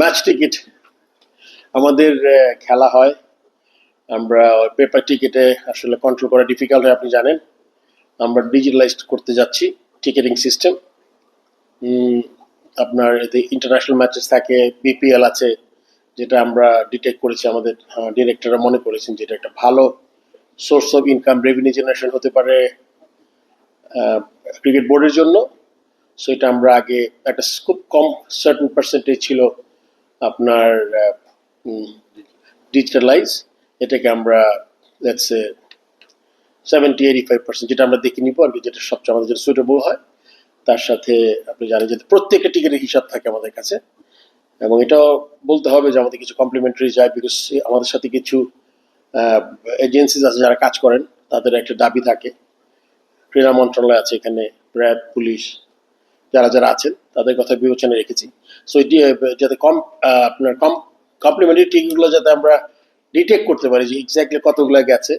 Match ticket আমাদের খেলা হয়। আমরা পেপার টিকিটে আসলে কন্ট্রোল করা ডিফিকাল্ট হয়, আপনি জানেন। আমরা ডিজিটালাইজড করতে যাচ্ছি টিকিটিং সিস্টেম আপনার এতে ইন্টারন্যাশনাল ম্যাচেস থাকে বিপিএল আছে, যেটা আমরা ডিটেক্ট করেছি আমাদের ডিরেক্টররা মনে করেছেন যেটা একটা ভালো source of income revenue generation হতে পারে ক্রিকেট বোর্ডের জন্য। সো এটা আমরা আগে একটা খুব কম সার্টেন পার্সেন্টেজ ছিল আপনার ডিজিটালাইজ এটাকে আমরা let's seventy eighty five percent যেটা আমরা দেখে নিবো আর কি, যেটা সবচেয়ে আমাদের জন্য সুইটেবল হয়, তার সাথে আপনি জানেন যে প্রত্যেকটা টিকিটের হিসাব থাকে আমাদের কাছে। এবং এটাও বলতে হবে যে আমাদের কিছু কমপ্লিমেন্টারি যায় বিকজ আমাদের সাথে কিছু এজেন্সিজ আছে যারা কাজ করেন, তাদের একটা দাবি থাকে। ক্রীড়া মন্ত্রণালয় আছে এখানে র্যাব পুলিশ যারা যারা আছেন, তাদের কথা বিবেচনায় রেখেছি। সো যাতে কম আপনার কম কমপ্লিমেন্টারি টিকিটগুলো যাতে আমরা ডিটেক্ট করতে পারি যে এক্স্যাক্টলি কতগুলো গেছে,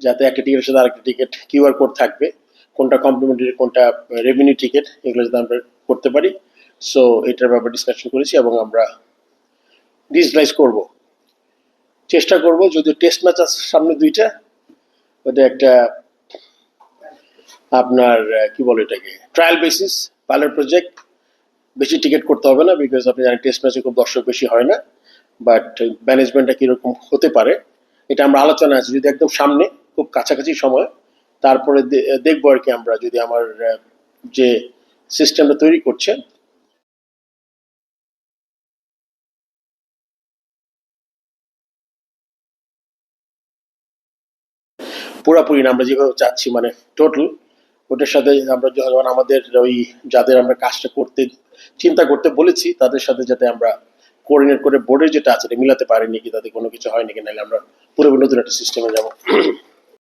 যাতে একটা টিকিটের সাথে আরেকটা টিকিট কিউআর কোড থাকবে, কোনটা কমপ্লিমেন্টারি কোনটা রেভিনিউ টিকিট এগুলো যাতে আমরা করতে পারি। সো এটার ব্যাপারে ডিসকাশন করেছি এবং আমরা ডিজিটালাইজ করব। চেষ্টা করব যদি টেস্ট ম্যাচ আছে সামনে দুইটা ওটা একটা আপনার কি বলে এটাকে ট্রায়াল বেসিস পাইলট প্রজেক্ট বেশি টিকিট করতে হবে না বিকজ আপনি জানেন টেস্ট ম্যাচে খুব দর্শক বেশি হয় না। বাট ম্যানেজমেন্টটা কীরকম হতে পারে, এটা আমরা আলোচনা আছে। যদি একদম সামনে, খুব কাছাকাছি সময়, তারপরে দেখব আর কি আমরা যদি আমার যে সিস্টেমটা তৈরি করছে। পুরাপুরি না আমরা যেভাবে চাচ্ছি মানে টোটাল ওটার সাথে আমরা যখন আমাদের ওই যাদের আমরা কাজটা করতে চিন্তা করতে বলেছি, তাদের সাথে যাতে আমরা কোঅর্ডিনেট করে বোর্ডের যেটা আছে মিলাতে পারেনি কি তাদের কোনো কিছু হয় নাকি নাহলে আমরা পুরোপুরি নতুন একটা সিস্টেমে যাব।